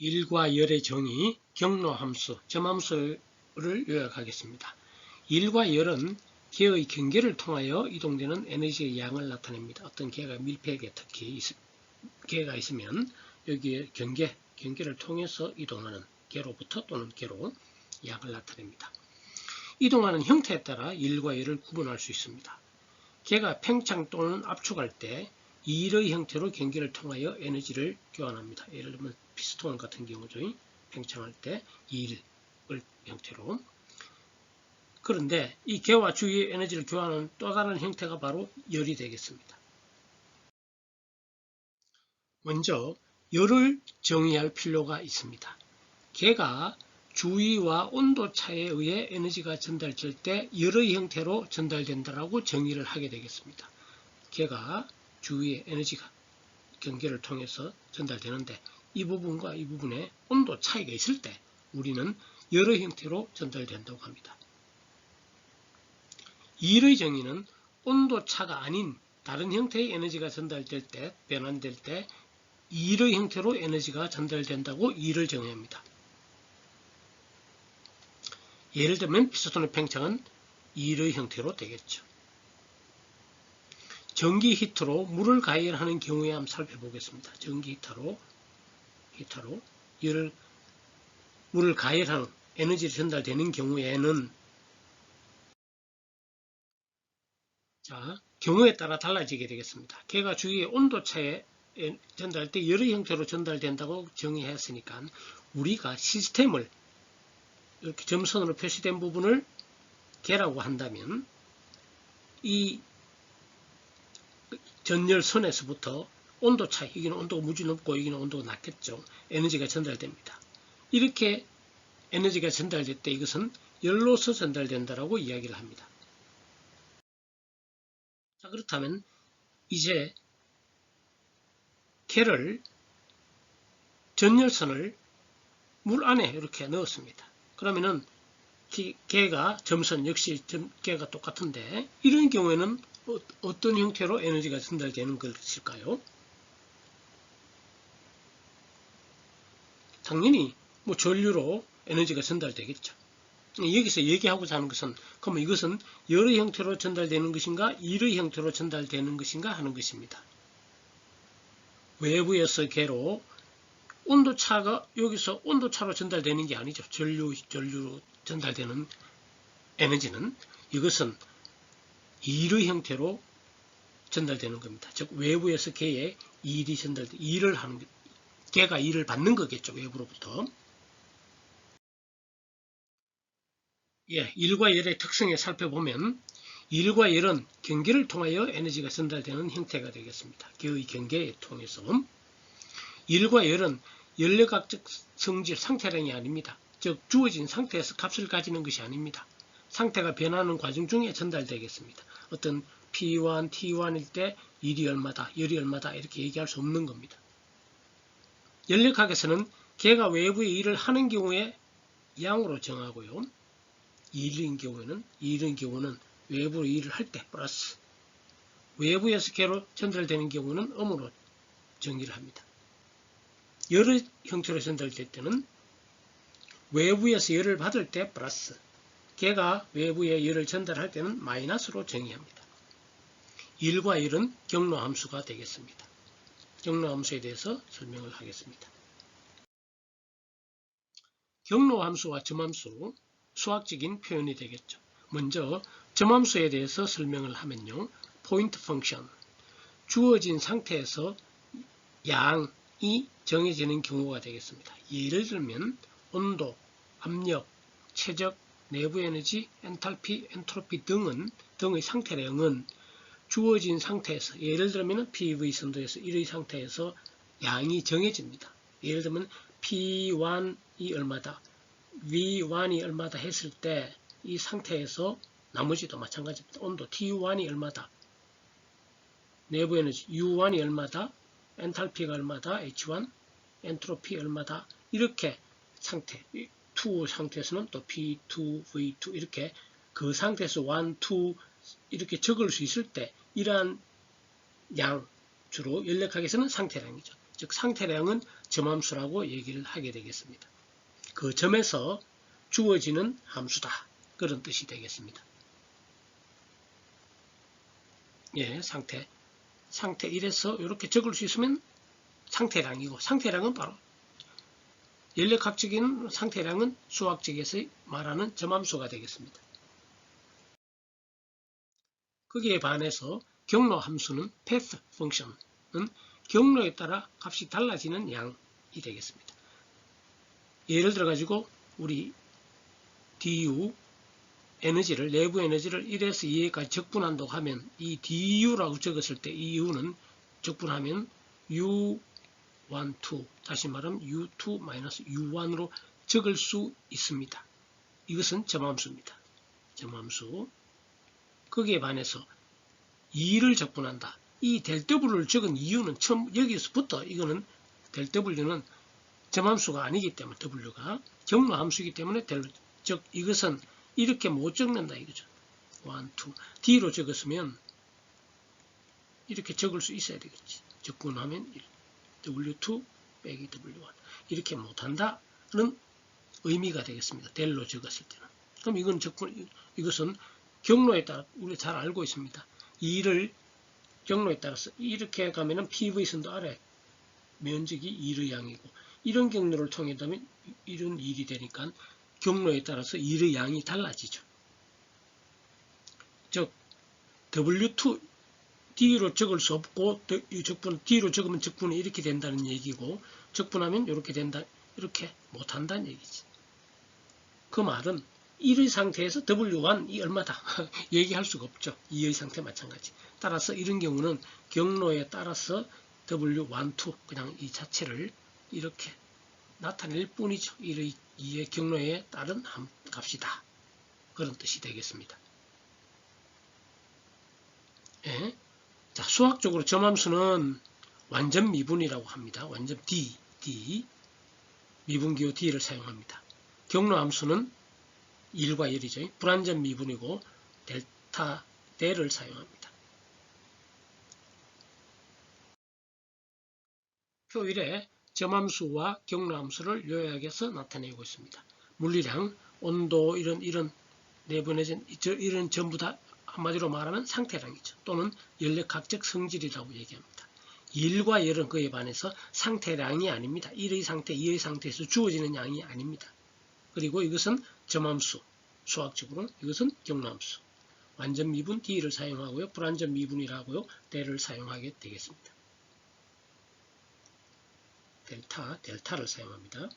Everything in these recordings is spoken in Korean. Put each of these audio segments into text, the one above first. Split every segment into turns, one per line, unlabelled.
일과 열의 정의, 경로함수, 점함수를 요약하겠습니다. 일과 열은 개의 경계를 통하여 이동되는 에너지의 양을 나타냅니다. 어떤 개가 밀폐하게 특히 있, 개가 있으면 여기에 경계, 경계를 통해서 이동하는 개로부터 또는 개로 양을 나타냅니다. 이동하는 형태에 따라 일과 열을 구분할 수 있습니다. 개가 팽창 또는 압축할 때 일의 형태로 경계를 통하여 에너지를 교환합니다. 예를 들면 피스톤 같은 경우죠. 팽창할 때 일을 형태로 그런데 이 개와 주위의 에너지를 교환하는 또 다른 형태가 바로 열이 되겠습니다. 먼저 열을 정의할 필요가 있습니다. 개가 주위와 온도 차에 의해 에너지가 전달될 때 열의 형태로 전달된다라고 정의를 하게 되겠습니다. 개가 주위의 에너지가 경계를 통해서 전달되는데 이 부분과 이 부분에 온도 차이가 있을 때 우리는 열의 형태로 전달된다고 합니다. 일의 정의는 온도 차가 아닌 다른 형태의 에너지가 전달될 때, 변환될 때 일의 형태로 에너지가 전달된다고 일을 정의합니다. 예를 들면 피스톤의 팽창은 일의 형태로 되겠죠. 전기 히터로 물을 가열하는 경우에 한번 살펴보겠습니다. 전기 히터로 히터로 열을 물을 가열하는 에너지를 전달되는 경우에는 자 경우에 따라 달라지게 되겠습니다. 개가 주위의 온도 차에 전달할 때 열의 형태로 전달된다고 정의했으니까 우리가 시스템을 이렇게 점선으로 표시된 부분을 개라고 한다면 이 전열선에서부터 온도 차이, 여기는 온도가 무지 높고 여기는 온도가 낮겠죠. 에너지가 전달됩니다. 이렇게 에너지가 전달될 때 이것은 열로서 전달된다라고 이야기를 합니다. 자 그렇다면 이제 개를 전열선을 물 안에 이렇게 넣었습니다. 그러면은 개가 점선 역시 개가 똑같은데 이런 경우에는 어, 떤 형태로 에너지가 전달되는 것일까요? 당연히 뭐 전류로 에너지가 전달되겠죠. 여기서 얘기하고자 하는 것은 그러면 이것은 열의 형태로 전달되는 것인가 일의 형태로 전달되는 것인가 하는 것입니다. 외부에서 개로 온도차가 여기서 온도차로 전달되는 게 아니죠. 전류, 전류로 전달되는 에너지는 이것은 일의 형태로 전달되는 겁니다. 즉 외부에서 개에 일이 전달돼 일을 하는 개가 일을 받는 거겠죠. 외부로부터. 예, 일과 열의 특성에 살펴보면 일과 열은 경계를 통하여 에너지가 전달되는 형태가 되겠습니다. 개의 경계에 통해서 일과 열은 연료각적 성질 상태량이 아닙니다. 즉 주어진 상태에서 값을 가지는 것이 아닙니다. 상태가 변하는 과정 중에 전달되겠습니다. 어떤 P1, T1일 때 일이 얼마다, 열이 얼마다 이렇게 얘기할 수 없는 겁니다. 연력학에서는 개가 외부의 일을 하는 경우에 양으로 정하고요. 일인 경우에는 일인 경우는 외부로 일을 할 때 플러스 외부에서 개로 전달되는 경우는 음으로 정의를 합니다. 열의 형태로 전달될 때는 외부에서 열을 받을 때 플러스 개가 외부에 열을 전달할 때는 마이너스로 정의합니다. 1과 1은 경로 함수가 되겠습니다. 경로 함수에 대해서 설명을 하겠습니다. 경로 함수와 점함수 수학적인 표현이 되겠죠. 먼저 점함수에 대해서 설명을 하면요. 포인트 펑션 주어진 상태에서 양이 정해지는 경우가 되겠습니다. 예를 들면 온도, 압력, 최적, 내부 에너지, 엔탈피, 엔트로피 등은 등의 상태량은 주어진 상태에서 예를 들면 PV 선도에서 1의 상태에서 양이 정해집니다. 예를 들면 P1이 얼마다, V1이 얼마다 했을 때 이 상태에서 나머지도 마찬가지입니다. 온도 T1이 얼마다, 내부 에너지 U1이 얼마다, 엔탈피가 얼마다, H1, 엔트로피 얼마다 이렇게 상태 2 상태에서는 또 P2, V2 이렇게 그 상태에서 1, 2 이렇게 적을 수 있을 때 이러한 양 주로 연력학에서는 상태량이죠. 즉 상태량은 점함수라고 얘기를 하게 되겠습니다. 그 점에서 주어지는 함수다. 그런 뜻이 되겠습니다. 예, 상태. 상태 1에서 이렇게 적을 수 있으면 상태량이고 상태량은 바로 연력학적인 상태량은 수학적에서 말하는 점함수가 되겠습니다. 거기에 반해서 경로 함수는 path function은 경로에 따라 값이 달라지는 양이 되겠습니다. 예를 들어 가지고 우리 du 에너지를 내부 에너지를 1에서 2에까지 적분한다고 하면 이 du라고 적었을 때이 u는 적분하면 u1, 2 다시 말하면 u2 u1으로 적을 수 있습니다. 이것은 점함수입니다. 점함수 거기에 반해서 2를 적분한다. 이 델W를 적은 이유는 처음 여기서부터 이거는 델W는 점함수가 아니기 때문에 W가 경로함수이기 때문에 델, 즉 이것은 이렇게 못 적는다 이거죠. 1, 2. D로 적었으면 이렇게 적을 수 있어야 되겠지. 적분하면 1. W2 빼기 W1. 이렇게 못한다는 의미가 되겠습니다. 델로 적었을 때는. 그럼 이건 적분, 이것은 경로에 따라 우리가 잘 알고 있습니다. 2를 경로에 따라서 이렇게 가면은 PV선도 아래 면적이 2의 양이고 이런 경로를 통해 다면 이런 일이 되니까 경로에 따라서 2의 양이 달라지죠. 즉 W2 D로 적을 수 없고 적분 D로 적으면 적분이 이렇게 된다는 얘기고 적분하면 이렇게 된다 이렇게 못한다는 얘기지. 그 말은 1의 상태에서 W1이 얼마다 얘기할 수가 없죠. 2의 상태 마찬가지. 따라서 이런 경우는 경로에 따라서 W1, 2 그냥 이 자체를 이렇게 나타낼 뿐이죠. 1의 2의 경로에 따른 값이다. 그런 뜻이 되겠습니다. 예. 자, 수학적으로 점함수는 완전 미분이라고 합니다. 완전 D, D, 미분기호 D를 사용합니다. 경로함수는 1과 1이죠. 불완전 미분이고 델타 델을 사용합니다. 표 1에 점함수와 경로함수를 요약해서 나타내고 있습니다. 물리량, 온도 이런 이런 내분해진 이런 전부 다 한마디로 말하면 상태량이죠. 또는 연력학적 성질이라고 얘기합니다. 1과 열은 그에 반해서 상태량이 아닙니다. 1의 상태, 2의 상태에서 주어지는 양이 아닙니다. 그리고 이것은 점함수, 수학적으로 이것은 경로함수. 완전 미분 D를 사용하고요. 불완전 미분이라고요. 델을 사용하게 되겠습니다. 델타, 델타를 사용합니다.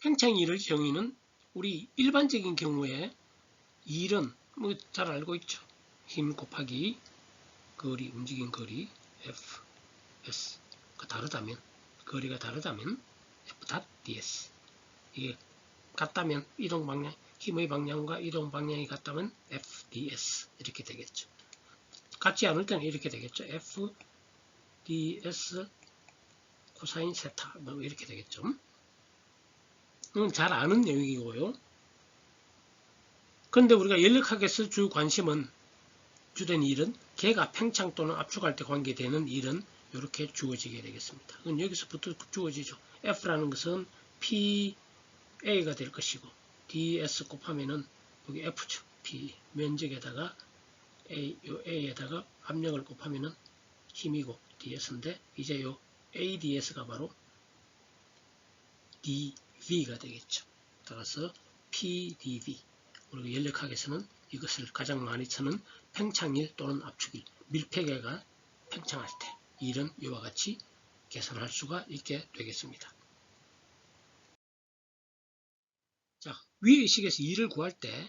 팽창 1의 정의는 우리 일반적인 경우에 1은 뭐 잘 알고 있죠. 힘 곱하기 거리, 움직인 거리 F, S가 다르다면 거리가 다르다면 F.ds 이게 같다면 이동 방향, 힘의 방향과 이동 방향이 같다면 FDS 이렇게 되겠죠. 같지 않을 때는 이렇게 되겠죠. FDS 코사인 세타 뭐 이렇게 되겠죠. 이건 잘 아는 내용이고요. 그런데 우리가 연력학에서 주 관심은 주된 일은 개가 팽창 또는 압축할 때 관계되는 일은 이렇게 주어지게 되겠습니다. 그건 여기서부터 주어지죠. F라는 것은 PA가 될 것이고 DS 곱하면은 여기 F죠. P 면적에다가 A, 요 A에다가 압력을 곱하면은 힘이고 DS인데 이제 요 ADS가 바로 DV가 되겠죠. 따라서 PDV 그리고 연력학에서는 이것을 가장 많이 쓰는 팽창일 또는 압축일 밀폐계가 팽창할 때 이런 이와 같이 계산할 수가 있게 되겠습니다. 자, 위의 식에서 2를 구할 때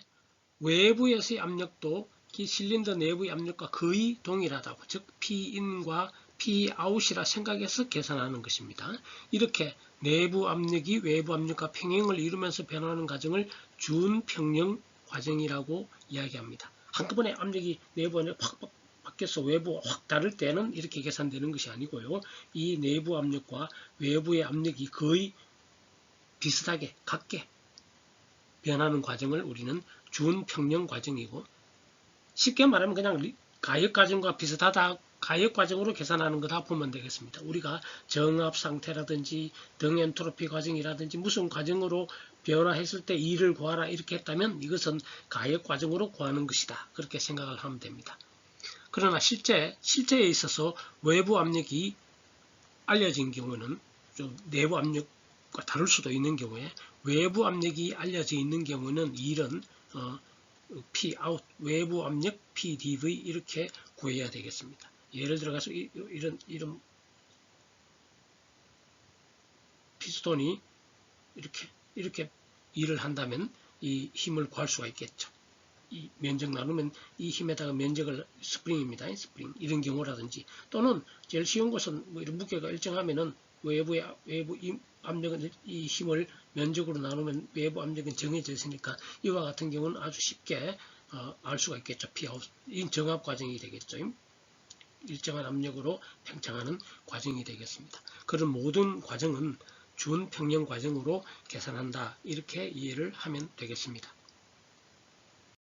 외부에서의 압력도 실린더 내부의 압력과 거의 동일하다고 즉 P인과 Pout이라 생각해서 계산하는 것입니다. 이렇게 내부 압력이 외부 압력과 평행을 이루면서 변하는 과정을 준평형 과정이라고 이야기합니다. 한꺼번에 압력이 내부 압력이 확 밖에서 외부 확 다를 때는 이렇게 계산되는 것이 아니고요. 이 내부 압력과 외부의 압력이 거의 비슷하게 같게 변하는 과정을 우리는 준평형 과정이고 쉽게 말하면 그냥 가역 과정과 비슷하다 가역 과정으로 계산하는 거다 보면 되겠습니다. 우리가 정압 상태라든지 등 엔트로피 과정이라든지 무슨 과정으로 변화했을 때 E를 구하라 이렇게 했다면 이것은 가역 과정으로 구하는 것이다. 그렇게 생각을 하면 됩니다. 그러나 실제 실제에 있어서 외부 압력이 알려진 경우는 좀 내부 압력과 다를 수도 있는 경우에 외부 압력이 알려져 있는 경우는 이런 어, P 아웃 외부 압력 PDV 이렇게 구해야 되겠습니다. 예를 들어가서 이, 런 이런 피스톤이 이렇게 이렇게 일을 한다면 이 힘을 구할 수가 있겠죠. 이 면적 나누면 이 힘에다가 면적을 스프링입니다. 스프링 이런 경우라든지 또는 제일 쉬운 것은 뭐 이런 무게가 일정하면은 외부의 외부 이 압력은 이 힘을 면적으로 나누면 외부 압력은 정해져 있으니까 이와 같은 경우는 아주 쉽게 어, 알 수가 있겠죠. 피아웃 이 정압 과정이 되겠죠. 일정한 압력으로 팽창하는 과정이 되겠습니다. 그런 모든 과정은 준 평형 과정으로 계산한다. 이렇게 이해를 하면 되겠습니다.